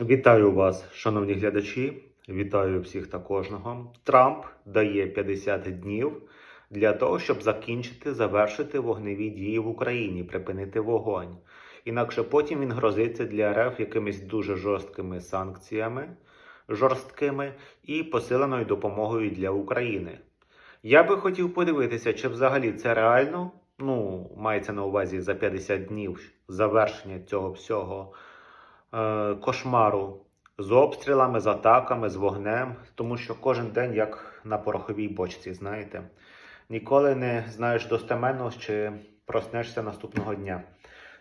Вітаю вас, шановні глядачі. Вітаю всіх та кожного. Трамп дає 50 днів для того, щоб закінчити, завершити вогневі дії в Україні, припинити вогонь. Інакше потім він грозиться для РФ якимись дуже жорсткими санкціями, жорсткими і посиленою допомогою для України. Я би хотів подивитися, чи взагалі це реально. Ну, мається на увазі за 50 днів завершення цього всього кошмару з обстрілами, з атаками, з вогнем, тому що кожен день як на пороховій бочці, знаєте. Ніколи не знаєш достеменно, чи проснешся наступного дня.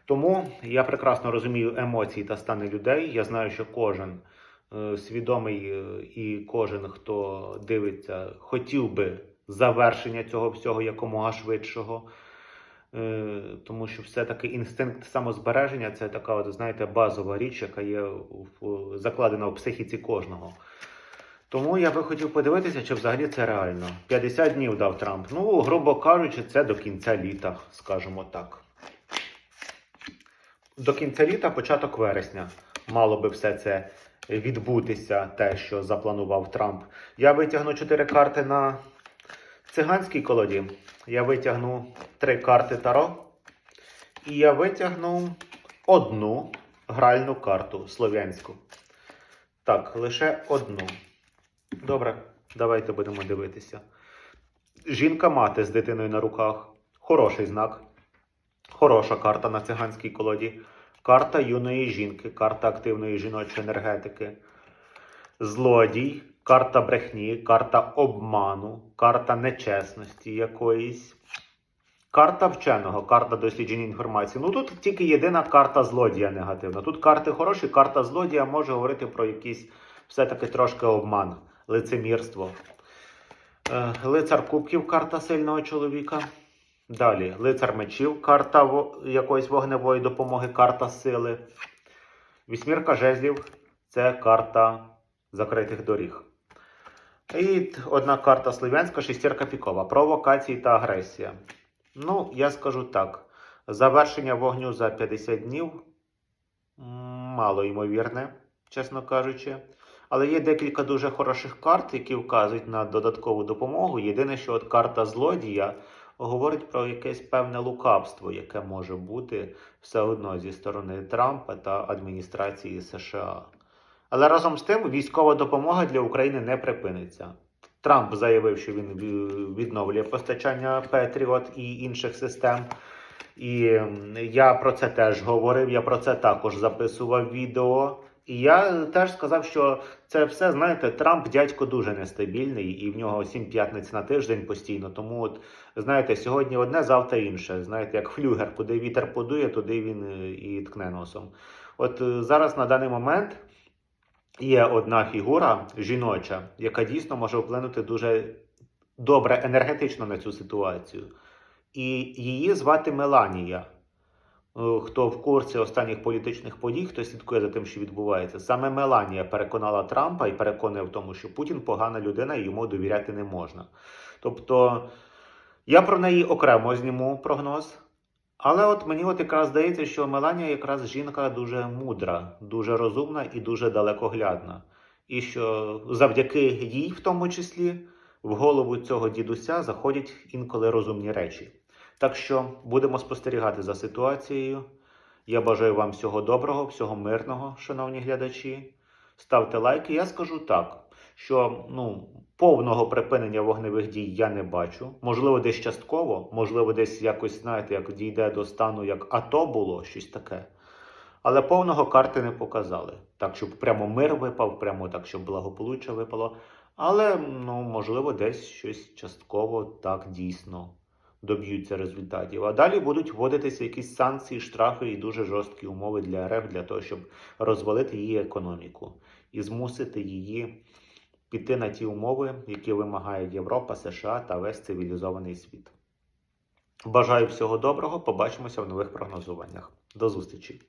Тому я прекрасно розумію емоції та стани людей. Я знаю, що кожен е, свідомий е, і кожен, хто дивиться, хотів би завершення цього всього якомога швидшого. Е, Тому що все-таки інстинкт самозбереження це така, от, знаєте, базова річ, яка є закладена в психіці кожного. Тому я би хотів подивитися, чи взагалі це реально. 50 днів дав Трамп. Ну, грубо кажучи, це до кінця літа, скажімо так. До кінця літа, початок вересня, мало би все це відбутися, те, що запланував Трамп. Я витягну 4 карти на циганській колоді. Я витягну 3 карти Таро. І я витягну одну гральну карту слов'янську. Так, лише одну. Добре, давайте будемо дивитися. Жінка-мати з дитиною на руках. Хороший знак. Хороша карта на циганській колоді. Карта юної жінки, карта активної жіночої енергетики. Злодій, карта брехні, карта обману, карта нечесності якоїсь. Карта вченого, карта дослідження інформації. Ну тут тільки єдина карта злодія негативна. Тут карти хороші, карта злодія може говорити про якийсь все-таки трошки обман, лицемірство. Е, Лицар кубків, карта сильного чоловіка. Далі, лицар мечів, карта якоїсь вогневої допомоги, карта сили. Вісьмірка жезлів це карта закритих доріг. І одна карта слов'янська, шестірка пікова. Провокації та агресія. Ну, я скажу так: завершення вогню за 50 днів мало ймовірне, чесно кажучи. Але є декілька дуже хороших карт, які вказують на додаткову допомогу. Єдине, що от карта злодія говорить про якесь певне лукавство, яке може бути все одно зі сторони Трампа та адміністрації США. Але разом з тим військова допомога для України не припиниться. Трамп заявив, що він відновлює постачання Петріот і інших систем. І я про це теж говорив, я про це також записував відео. І я теж сказав, що це все, знаєте, Трамп дядько дуже нестабільний, і в нього сім п'ятниць на тиждень постійно. Тому, от, знаєте, сьогодні одне, завтра інше. Знаєте, як флюгер, куди вітер подує, туди він е, і ткне носом. От е, зараз на даний момент є одна фігура жіноча, яка дійсно може вплинути дуже добре енергетично на цю ситуацію. І її звати Меланія. Е, Хто в курсі останніх політичних подій, хто слідкує за тим, що відбувається, саме Меланія переконала Трампа і переконує в тому, що Путін погана людина і йому довіряти не можна. Тобто я про неї окремо зніму прогноз. Але от мені от якраз здається, що Меланія якраз жінка дуже мудра, дуже розумна і дуже далекоглядна. І що завдяки їй, в тому числі, в голову цього дідуся заходять інколи розумні речі. Так що будемо спостерігати за ситуацією. Я бажаю вам всього доброго, всього мирного, шановні глядачі. Ставте лайки. Я скажу так, що ну, повного припинення вогневих дій я не бачу. Можливо, десь частково, можливо, десь якось, знаєте, як дійде до стану, як АТО було, щось таке. Але повного карти не показали. Так, щоб прямо мир випав, прямо так, щоб благополуччя випало. Але, ну, можливо, десь щось частково так дійсно доб'ються результатів. А далі будуть вводитися якісь санкції, штрафи і дуже жорсткі умови для РФ для того, щоб розвалити її економіку і змусити її піти на ті умови, які вимагають Європа, США та весь цивілізований світ. Бажаю всього доброго. Побачимося в нових прогнозуваннях. До зустрічі!